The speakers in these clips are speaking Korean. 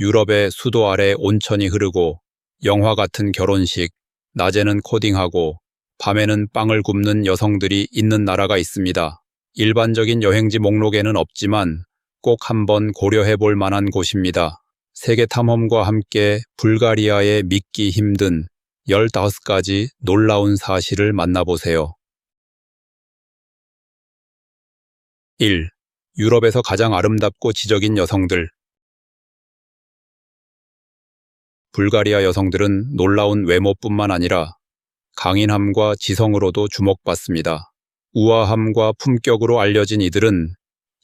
유럽의 수도 아래 온천이 흐르고 영화 같은 결혼식, 낮에는 코딩하고 밤에는 빵을 굽는 여성들이 있는 나라가 있습니다. 일반적인 여행지 목록에는 없지만 꼭 한번 고려해 볼 만한 곳입니다. 세계 탐험과 함께 불가리아의 믿기 힘든 15가지 놀라운 사실을 만나보세요. 1. 유럽에서 가장 아름답고 지적인 여성들. 불가리아 여성들은 놀라운 외모뿐만 아니라 강인함과 지성으로도 주목받습니다. 우아함과 품격으로 알려진 이들은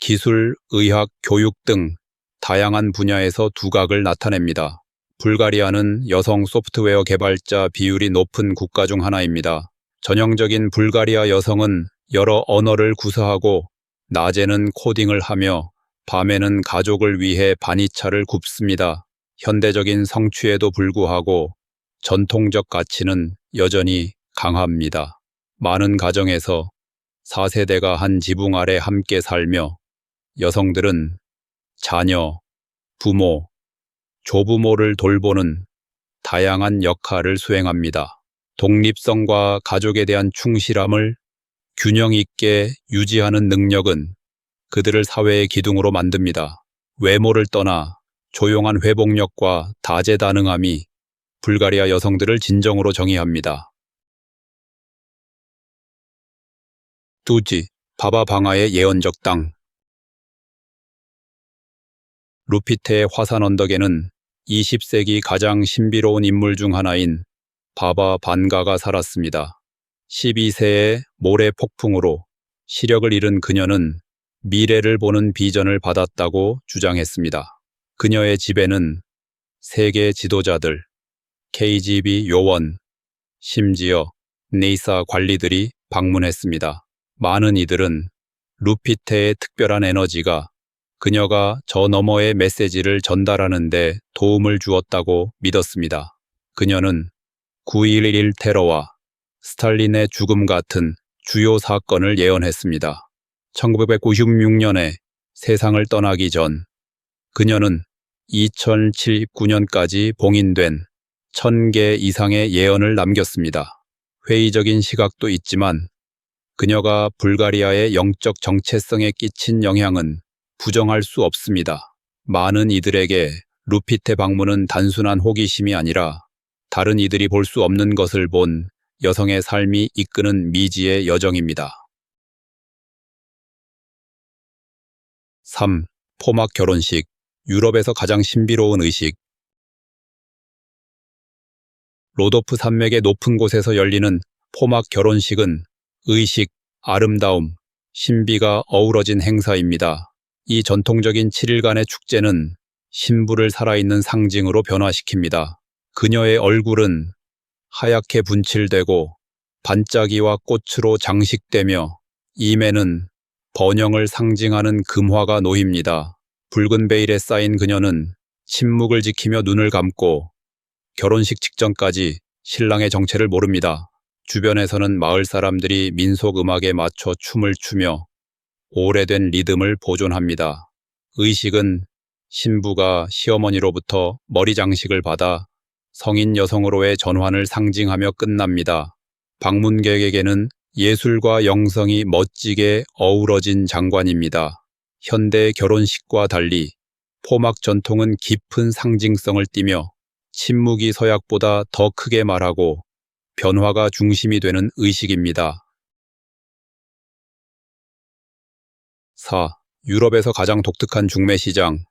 기술, 의학, 교육 등 다양한 분야에서 두각을 나타냅니다. 불가리아는 여성 소프트웨어 개발자 비율이 높은 국가 중 하나입니다. 전형적인 불가리아 여성은 여러 언어를 구사하고 낮에는 코딩을 하며 밤에는 가족을 위해 바니차를 굽습니다. 현대적인 성취에도 불구하고 전통적 가치는 여전히 강합니다. 많은 가정에서 4세대가 한 지붕 아래 함께 살며 여성들은 자녀, 부모, 조부모를 돌보는 다양한 역할을 수행합니다. 독립성과 가족에 대한 충실함을 균형 있게 유지하는 능력은 그들을 사회의 기둥으로 만듭니다. 외모를 떠나 조용한 회복력과 다재다능함이 불가리아 여성들을 진정으로 정의합니다. 두지, 바바 방아의 예언적 땅 루피테의 화산 언덕에는 20세기 가장 신비로운 인물 중 하나인 바바 반가가 살았습니다. 12세의 모래 폭풍으로 시력을 잃은 그녀는 미래를 보는 비전을 받았다고 주장했습니다. 그녀의 집에는 세계 지도자들, KGB 요원, 심지어 네이사 관리들이 방문했습니다. 많은 이들은 루피테의 특별한 에너지가 그녀가 저 너머의 메시지를 전달하는 데 도움을 주었다고 믿었습니다. 그녀는 9.11 테러와 스탈린의 죽음 같은 주요 사건을 예언했습니다. 1996년에 세상을 떠나기 전 그녀는 2079년까지 봉인된 1000개 이상의 예언을 남겼습니다. 회의적인 시각도 있지만 그녀가 불가리아의 영적 정체성에 끼친 영향은 부정할 수 없습니다. 많은 이들에게 루피테 방문은 단순한 호기심이 아니라 다른 이들이 볼 수 없는 것을 본 여성의 삶이 이끄는 미지의 여정입니다. 3. 포막 결혼식. 유럽에서 가장 신비로운 의식. 로도프 산맥의 높은 곳에서 열리는 포막 결혼식은 의식, 아름다움, 신비가 어우러진 행사입니다. 이 전통적인 7일간의 축제는 신부를 살아있는 상징으로 변화시킵니다. 그녀의 얼굴은 하얗게 분칠되고 반짝이와 꽃으로 장식되며 임에는 번영을 상징하는 금화가 놓입니다. 붉은 베일에 쌓인 그녀는 침묵을 지키며 눈을 감고 결혼식 직전까지 신랑의 정체를 모릅니다. 주변에서는 마을 사람들이 민속 음악에 맞춰 춤을 추며 오래된 리듬을 보존합니다. 의식은 신부가 시어머니로부터 머리 장식을 받아 성인 여성으로의 전환을 상징하며 끝납니다. 방문객에게는 예술과 영성이 멋지게 어우러진 장관입니다. 현대 결혼식과 달리 포막 전통은 깊은 상징성을 띠며 침묵이 서약보다 더 크게 말하고 변화가 중심이 되는 의식입니다. 4. 유럽에서 가장 독특한 중매 시장.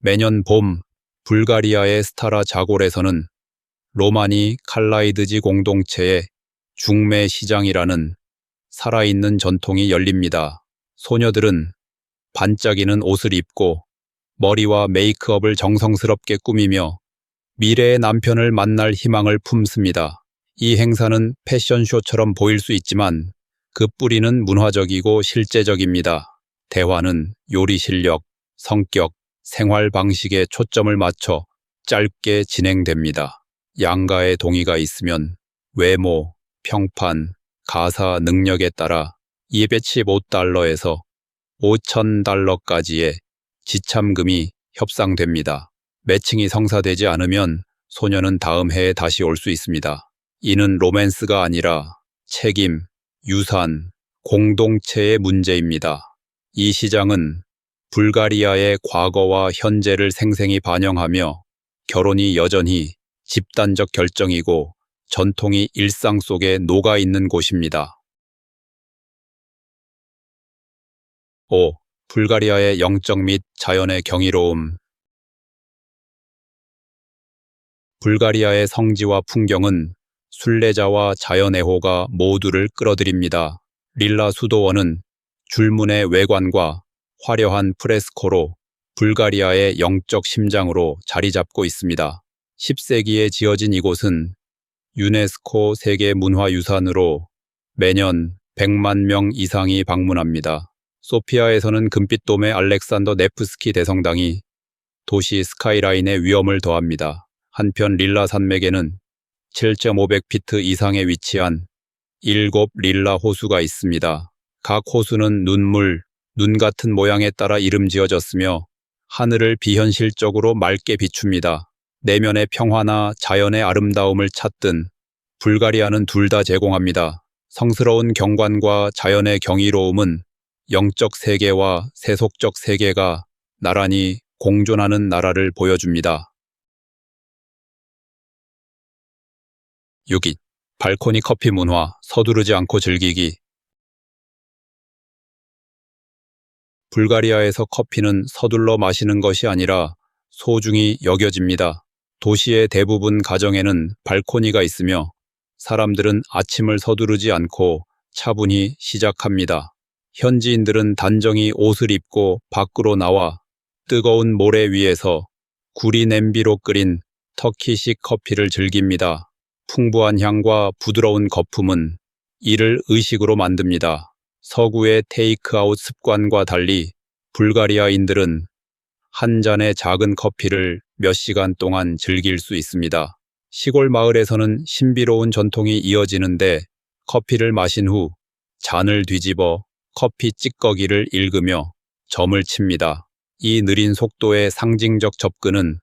매년 봄, 불가리아의 스타라 자골에서는 로마니 칼라이드지 공동체의 중매 시장이라는 살아있는 전통이 열립니다. 소녀들은 반짝이는 옷을 입고 머리와 메이크업을 정성스럽게 꾸미며 미래의 남편을 만날 희망을 품습니다. 이 행사는 패션쇼처럼 보일 수 있지만 그 뿌리는 문화적이고 실제적입니다. 대화는 요리 실력, 성격, 생활 방식에 초점을 맞춰 짧게 진행됩니다. 양가의 동의가 있으면 외모, 평판, 가사 능력에 따라 215달러에서 5,000달러까지의 지참금이 협상됩니다. 매칭이 성사되지 않으면 소녀는 다음 해에 다시 올 수 있습니다. 이는 로맨스가 아니라 책임, 유산, 공동체의 문제입니다. 이 시장은 불가리아의 과거와 현재를 생생히 반영하며 결혼이 여전히 집단적 결정이고 전통이 일상 속에 녹아 있는 곳입니다. 5. 불가리아의 영적 및 자연의 경이로움 불가리아의 성지와 풍경은 순례자와 자연애호가 모두를 끌어들입니다. 릴라 수도원은 줄문의 외관과 화려한 프레스코로 불가리아의 영적 심장으로 자리 잡고 있습니다. 10세기에 지어진 이곳은 유네스코 세계문화유산으로 매년 100만 명 이상이 방문합니다. 소피아에서는 금빛돔의 알렉산더 네프스키 대성당이 도시 스카이라인의 위험을 더합니다. 한편 릴라 산맥에는 7.500피트 이상에 위치한 7 릴라 호수가 있습니다. 각 호수는 눈물, 눈 같은 모양에 따라 이름 지어졌으며 하늘을 비현실적으로 맑게 비춥니다. 내면의 평화나 자연의 아름다움을 찾든 불가리아는 둘 다 제공합니다. 성스러운 경관과 자연의 경이로움은 영적 세계와 세속적 세계가 나란히 공존하는 나라를 보여줍니다. 6위 발코니 커피 문화 서두르지 않고 즐기기 불가리아에서 커피는 서둘러 마시는 것이 아니라 소중히 여겨집니다. 도시의 대부분 가정에는 발코니가 있으며 사람들은 아침을 서두르지 않고 차분히 시작합니다. 현지인들은 단정히 옷을 입고 밖으로 나와 뜨거운 모래 위에서 구리 냄비로 끓인 터키식 커피를 즐깁니다. 풍부한 향과 부드러운 거품은 이를 의식으로 만듭니다. 서구의 테이크아웃 습관과 달리 불가리아인들은 한 잔의 작은 커피를 몇 시간 동안 즐길 수 있습니다. 시골 마을에서는 신비로운 전통이 이어지는데 커피를 마신 후 잔을 뒤집어 커피 찌꺼기를 읽으며 점을 칩니다. 이 느린 속도의 상징적 접근은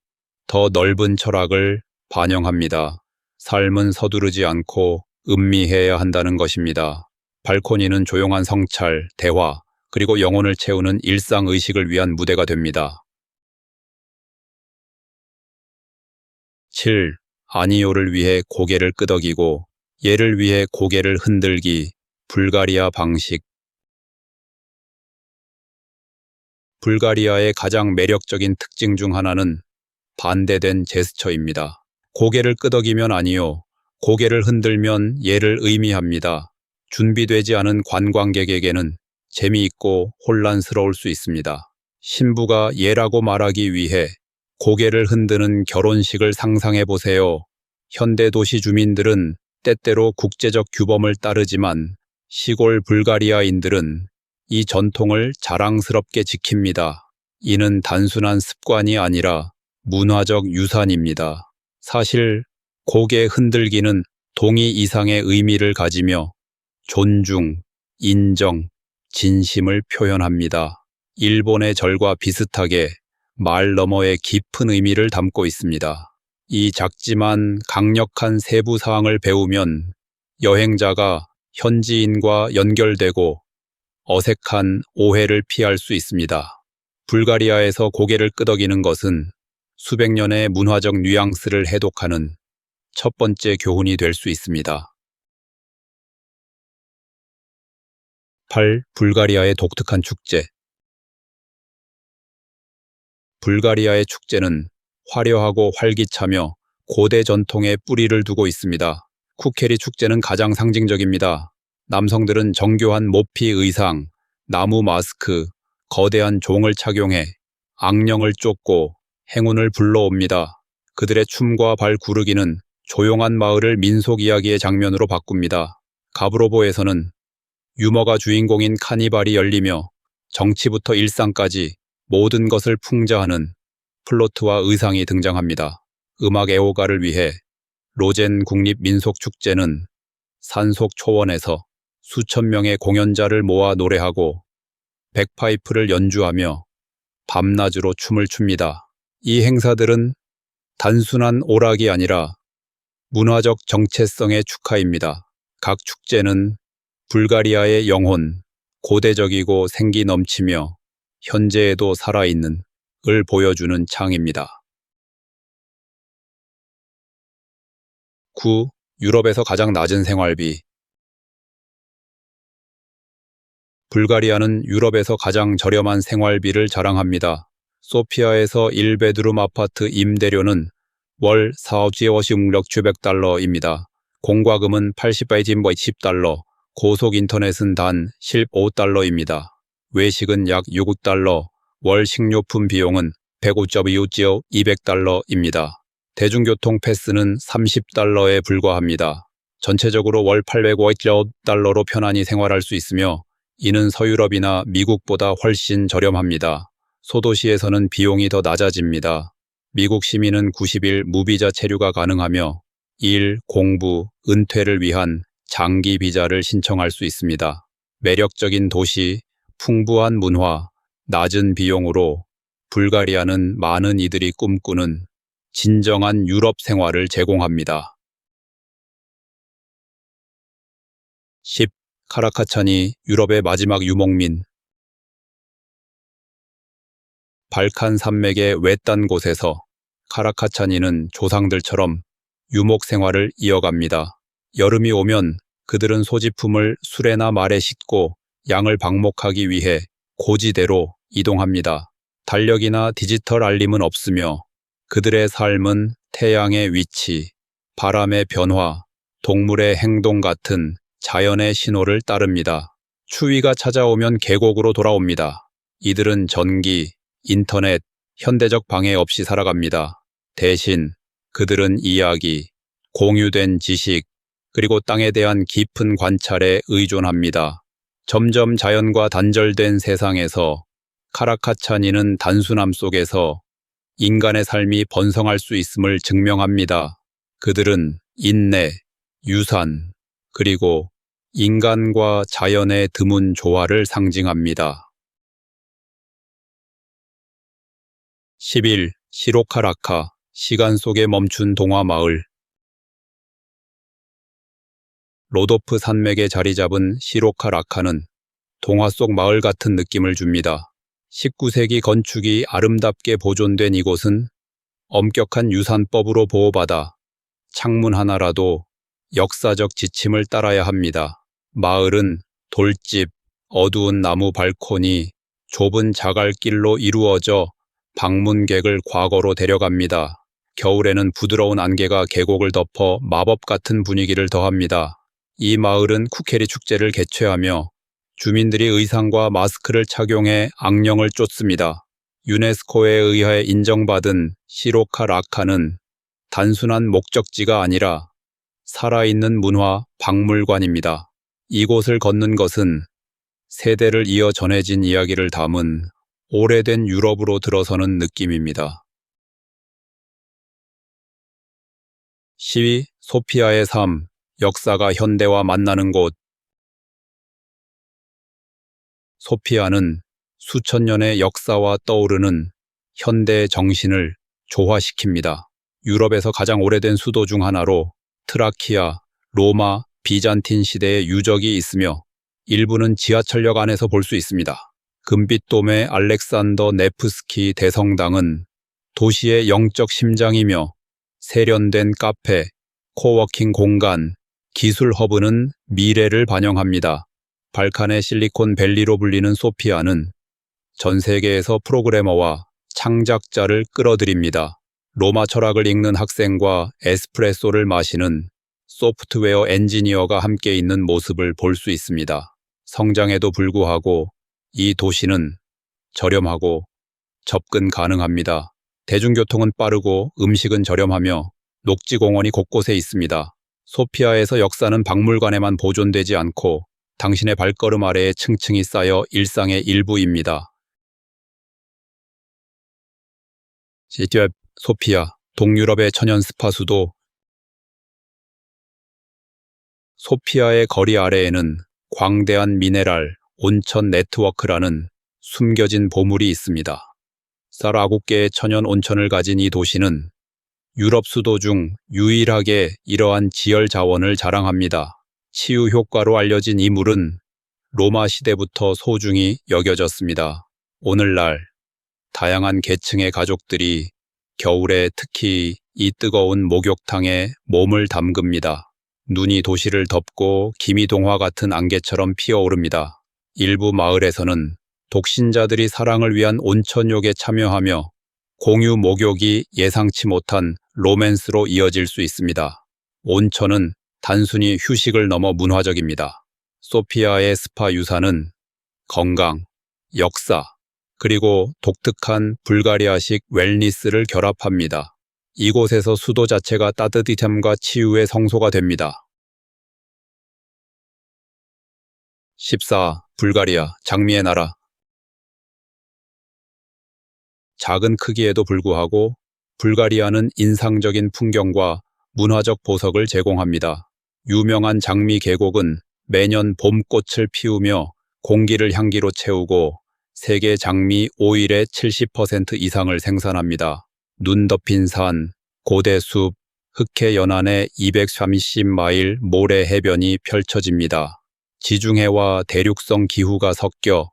더 넓은 철학을 반영합니다. 삶은 서두르지 않고 음미해야 한다는 것입니다. 발코니는 조용한 성찰, 대화, 그리고 영혼을 채우는 일상 의식을 위한 무대가 됩니다. 7. 아니오를 위해 고개를 끄덕이고 얘를 위해 고개를 흔들기 불가리아 방식 불가리아의 가장 매력적인 특징 중 하나는 반대된 제스처입니다. 고개를 끄덕이면 아니요. 고개를 흔들면 얘를 의미합니다. 준비되지 않은 관광객에게는 재미있고 혼란스러울 수 있습니다. 신부가 예라고 말하기 위해 고개를 흔드는 결혼식을 상상해 보세요. 현대 도시 주민들은 때때로 국제적 규범을 따르지만 시골 불가리아인들은 이 전통을 자랑스럽게 지킵니다. 이는 단순한 습관이 아니라 문화적 유산입니다. 사실 고개 흔들기는 동의 이상의 의미를 가지며 존중, 인정, 진심을 표현합니다. 일본의 절과 비슷하게 말 너머의 깊은 의미를 담고 있습니다. 이 작지만 강력한 세부 사항을 배우면 여행자가 현지인과 연결되고 어색한 오해를 피할 수 있습니다. 불가리아에서 고개를 끄덕이는 것은 수백 년의 문화적 뉘앙스를 해독하는 첫 번째 교훈이 될 수 있습니다. 8. 불가리아의 독특한 축제 불가리아의 축제는 화려하고 활기차며 고대 전통에 뿌리를 두고 있습니다. 쿠케리 축제는 가장 상징적입니다. 남성들은 정교한 모피 의상, 나무 마스크, 거대한 종을 착용해 악령을 쫓고 행운을 불러옵니다. 그들의 춤과 발 구르기는 조용한 마을을 민속 이야기의 장면으로 바꿉니다. 가브로보에서는 유머가 주인공인 카니발이 열리며 정치부터 일상까지 모든 것을 풍자하는 플로트와 의상이 등장합니다. 음악 애호가를 위해 로젠 국립민속축제는 산속 초원에서 수천 명의 공연자를 모아 노래하고 백파이프를 연주하며 밤낮으로 춤을 춥니다. 이 행사들은 단순한 오락이 아니라 문화적 정체성의 축하입니다. 각 축제는 불가리아의 영혼, 고대적이고 생기 넘치며 현재에도 살아있는 을 보여주는 창입니다. 9. 유럽에서 가장 낮은 생활비 불가리아는 유럽에서 가장 저렴한 생활비를 자랑합니다. 소피아에서 1베드룸 아파트 임대료는 월 4지워시 주백 달러입니다. 공과금은 80바이진 10달러, 고속 인터넷은 단 15달러입니다. 외식은 약 6달러, 월 식료품 비용은 105.25지어 200달러입니다. 대중교통 패스는 30달러에 불과합니다. 전체적으로 월 805달러로 편안히 생활할 수 있으며 이는 서유럽이나 미국보다 훨씬 저렴합니다. 소도시에서는 비용이 더 낮아집니다. 미국 시민은 90일 무비자 체류가 가능하며 일, 공부, 은퇴를 위한 장기 비자를 신청할 수 있습니다. 매력적인 도시, 풍부한 문화, 낮은 비용으로 불가리아는 많은 이들이 꿈꾸는 진정한 유럽 생활을 제공합니다. 10. 카라카찬이 유럽의 마지막 유목민 발칸 산맥의 외딴 곳에서 카라카찬이는 조상들처럼 유목 생활을 이어갑니다. 여름이 오면 그들은 소지품을 수레나 말에 싣고 양을 방목하기 위해 고지대로 이동합니다. 달력이나 디지털 알림은 없으며 그들의 삶은 태양의 위치, 바람의 변화, 동물의 행동 같은 자연의 신호를 따릅니다. 추위가 찾아오면 계곡으로 돌아옵니다. 이들은 전기, 인터넷, 현대적 방해 없이 살아갑니다. 대신 그들은 이야기, 공유된 지식, 그리고 땅에 대한 깊은 관찰에 의존합니다. 점점 자연과 단절된 세상에서 카라카차니는 단순함 속에서 인간의 삶이 번성할 수 있음을 증명합니다. 그들은 인내, 유산, 그리고 인간과 자연의 드문 조화를 상징합니다. 11. 시로카라카, 시간 속에 멈춘 동화 마을 로도프 산맥에 자리 잡은 시로카 라카는 동화 속 마을 같은 느낌을 줍니다. 19세기 건축이 아름답게 보존된 이곳은 엄격한 유산법으로 보호받아 창문 하나라도 역사적 지침을 따라야 합니다. 마을은 돌집, 어두운 나무 발코니, 좁은 자갈길로 이루어져 방문객을 과거로 데려갑니다. 겨울에는 부드러운 안개가 계곡을 덮어 마법 같은 분위기를 더합니다. 이 마을은 쿠케리 축제를 개최하며 주민들이 의상과 마스크를 착용해 악령을 쫓습니다. 유네스코에 의해 인정받은 시로카 라카는 단순한 목적지가 아니라 살아있는 문화 박물관입니다. 이곳을 걷는 것은 세대를 이어 전해진 이야기를 담은 오래된 유럽으로 들어서는 느낌입니다. 12. 소피아의 삶 역사가 현대와 만나는 곳 소피아는 수천 년의 역사와 떠오르는 현대의 정신을 조화시킵니다. 유럽에서 가장 오래된 수도 중 하나로 트라키아, 로마, 비잔틴 시대의 유적이 있으며 일부는 지하철역 안에서 볼 수 있습니다. 금빛돔의 알렉산더 네프스키 대성당은 도시의 영적 심장이며 세련된 카페, 코워킹 공간, 기술 허브는 미래를 반영합니다. 발칸의 실리콘 밸리로 불리는 소피아는 전 세계에서 프로그래머와 창작자를 끌어들입니다. 로마 철학을 읽는 학생과 에스프레소를 마시는 소프트웨어 엔지니어가 함께 있는 모습을 볼 수 있습니다. 성장에도 불구하고 이 도시는 저렴하고 접근 가능합니다. 대중교통은 빠르고 음식은 저렴하며 녹지공원이 곳곳에 있습니다. 소피아에서 역사는 박물관에만 보존되지 않고 당신의 발걸음 아래에 층층이 쌓여 일상의 일부입니다. 시티웹 소피아, 동유럽의 천연 스파 수도 소피아의 거리 아래에는 광대한 미네랄 온천 네트워크라는 숨겨진 보물이 있습니다. 쌀 아홉 개의 천연 온천을 가진 이 도시는 유럽 수도 중 유일하게 이러한 지열 자원을 자랑합니다. 치유 효과로 알려진 이 물은 로마 시대부터 소중히 여겨졌습니다. 오늘날 다양한 계층의 가족들이 겨울에 특히 이 뜨거운 목욕탕에 몸을 담급니다. 눈이 도시를 덮고 기미동화 같은 안개처럼 피어오릅니다. 일부 마을에서는 독신자들이 사랑을 위한 온천욕에 참여하며 공유 목욕이 예상치 못한 로맨스로 이어질 수 있습니다. 온천은 단순히 휴식을 넘어 문화적입니다. 소피아의 스파 유산은 건강, 역사, 그리고 독특한 불가리아식 웰니스를 결합합니다. 이곳에서 수도 자체가 따뜻함과 치유의 성소가 됩니다. 14. 불가리아, 장미의 나라. 작은 크기에도 불구하고 불가리아는 인상적인 풍경과 문화적 보석을 제공합니다. 유명한 장미 계곡은 매년 봄꽃을 피우며 공기를 향기로 채우고 세계 장미 오일의 70% 이상을 생산합니다. 눈 덮인 산, 고대 숲, 흑해 연안의 230마일 모래 해변이 펼쳐집니다. 지중해와 대륙성 기후가 섞여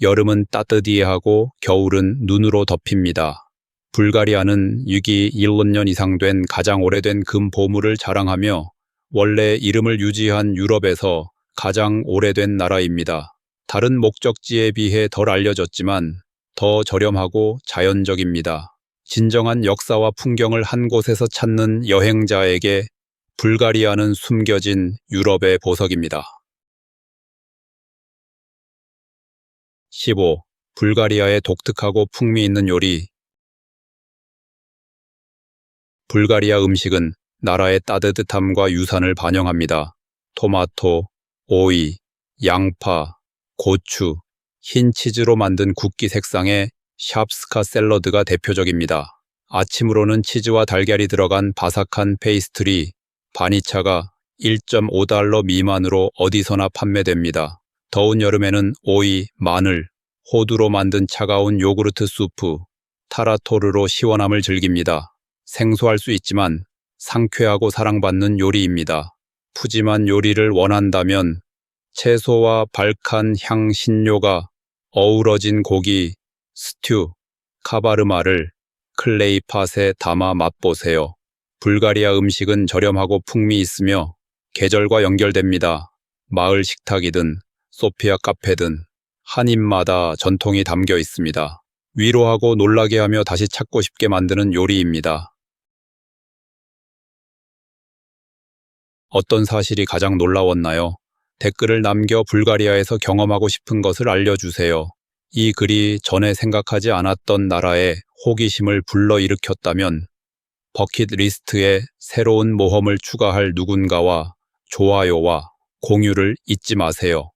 여름은 따뜻이하고 겨울은 눈으로 덮입니다. 불가리아는 6기 1년 이상 된 가장 오래된 금 보물을 자랑하며 원래 이름을 유지한 유럽에서 가장 오래된 나라입니다. 다른 목적지에 비해 덜 알려졌지만 더 저렴하고 자연적입니다. 진정한 역사와 풍경을 한 곳에서 찾는 여행자에게 불가리아는 숨겨진 유럽의 보석입니다. 15. 불가리아의 독특하고 풍미 있는 요리 불가리아 음식은 나라의 따뜻함과 유산을 반영합니다. 토마토, 오이, 양파, 고추, 흰 치즈로 만든 국기 색상의 샵스카 샐러드가 대표적입니다. 아침으로는 치즈와 달걀이 들어간 바삭한 페이스트리, 바니차가 1.5달러 미만으로 어디서나 판매됩니다. 더운 여름에는 오이, 마늘, 호두로 만든 차가운 요구르트 수프, 타라토르로 시원함을 즐깁니다. 생소할 수 있지만 상쾌하고 사랑받는 요리입니다. 푸짐한 요리를 원한다면 채소와 발칸 향 신료가 어우러진 고기, 스튜, 카바르마를 클레이 팟에 담아 맛보세요. 불가리아 음식은 저렴하고 풍미 있으며 계절과 연결됩니다. 마을 식탁이든 소피아 카페든 한 입마다 전통이 담겨 있습니다. 위로하고 놀라게 하며 다시 찾고 싶게 만드는 요리입니다. 어떤 사실이 가장 놀라웠나요? 댓글을 남겨 불가리아에서 경험하고 싶은 것을 알려주세요. 이 글이 전에 생각하지 않았던 나라에 호기심을 불러일으켰다면 버킷리스트에 새로운 모험을 추가할 누군가와 좋아요와 공유를 잊지 마세요.